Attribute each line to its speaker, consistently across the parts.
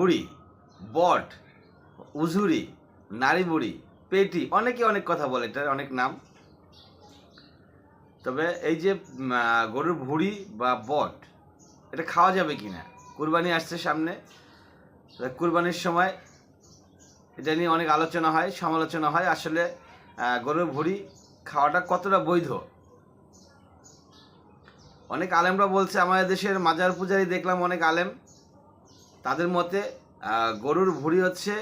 Speaker 1: বুড়ি, বট উজুরি নারী বুড়ি পেটি, অনেকে অনেক কথা বলে, এটার অনেক নাম। তবে এই যে গরুর ভুড়ি বা বট, এটা খাওয়া যাবে কি না কুরবানি আসছে সামনে। কুরবানির সময় এটা নিয়ে অনেক আলোচনা হয়, সমালোচনা হয়। আসলে গরুর ভুড়ি খাওয়াটা কতটা বৈধ? অনেক আলেমরা বলছে, আমাদের দেশের মাজার পূজারি দেখলাম অনেক আলেম তাদের মতে গরুর ভুড়ি হচ্ছে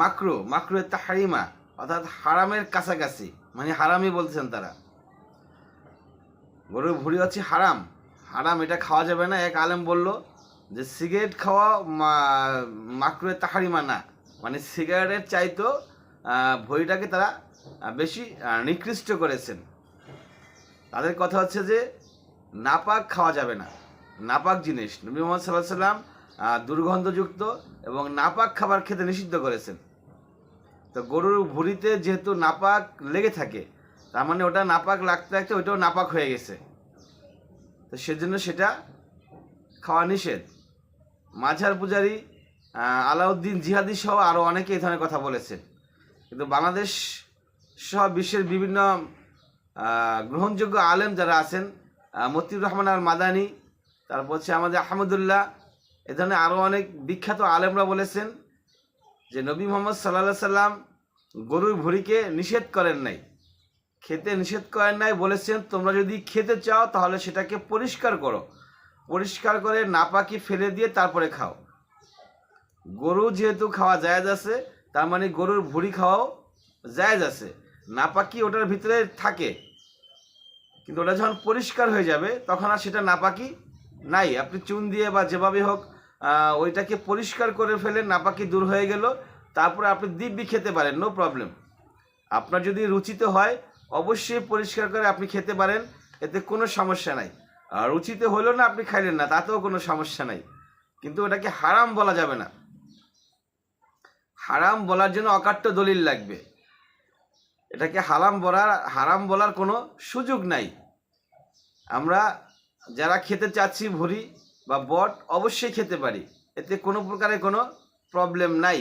Speaker 1: মাকরু মাকরু তাহারিমা, অর্থাৎ হারামের কাছাকাছি মানে হারামই বলছেন তারা। গরুর ভুড়ি হচ্ছে হারাম। হারাম, এটা খাওয়া যাবে না। এক আলেম বলল যে, সিগারেট খাওয়া মাকরু তাহারিমা না। মানে সিগারেটের চাইতো ভুঁড়িটাকে তারা বেশি নিকৃষ্ট করেছেন। তাদের কথা হচ্ছে যে, নাপাক খাওয়া যাবে না। নাপাক জিনিস। নবী মোহাম্মদ সাল্লাহ সাল্লাম দুর্গন্ধযুক্ত এবং নাপাক খাবার খেতে নিষিদ্ধ করেছেন। তো গরুর ভুঁড়িতে যেহেতু নাপাক লেগে থাকে, তার মানে ওটা নাপাক লাগতে লাগতে ওইটাও নাপাক হয়ে গেছে। তো সেজন্য সেটা খাওয়া নিষেধ। মাঝার পূজারি আলাউদ্দিন জিহাদি সহ আরও অনেকে এই ধরনের কথা বলেছেন। কিন্তু বাংলাদেশ সহ বিশ্বের বিভিন্ন গ্রহণযোগ্য আলেম যারা আছেন মতিউর রহমান আর মাদানি, তারপর হচ্ছে আমাদের আহমদুল্লাহ এ ধরনের আরও অনেক বিখ্যাত আলেমরা বলেছেন যে নবী মোহাম্মদ সাল্লা সাল্লাম গরুর ভুঁড়িকে নিষেধ করেন নাই। খেতে নিষেধ করেন নাই, বলেছেন, তোমরা যদি খেতে চাও, তাহলে সেটাকে পরিষ্কার করো। পরিষ্কার করে নাপাকি ফেলে দিয়ে তারপরে খাও। গরু যেহেতু খাওয়া জায়জ আছে, তার মানে গরুর ভুঁড়ি খাওয়াও জায়েজ আছে। নাপাকি ওটার ভিতরে থাকে, কিন্তু ওটা যখন পরিষ্কার হয়ে যাবে, তখন আর সেটা নাপাকি নাই। আপনি চুন দিয়ে বা যেভাবে হোক ওইটাকে পরিষ্কার করে ফেলে নাপাকি দূর হয়ে গেল। তারপরে আপনি দিব্যি খেতে পারেন নো প্রবলেম আপনার যদি রুচিতে হয়, অবশ্যই পরিষ্কার করে আপনি খেতে পারেন, এতে কোনো সমস্যা নাই। আর রুচিতে হলো না, আপনি খাইলেন না, তাতেও কোনো সমস্যা নাই। কিন্তু ওটাকে হারাম বলা যাবে না। হারাম বলার জন্য অকাট্য দলিল লাগবে। এটাকে হারাম বলার হারাম বলার কোনো সুযোগ নাই। আমরা যারা খেতে চাচ্ছি ভুরি বা বট অবশ্যই খেতে পারি। এতে কোনো প্রকারের কোনো প্রবলেম নাই।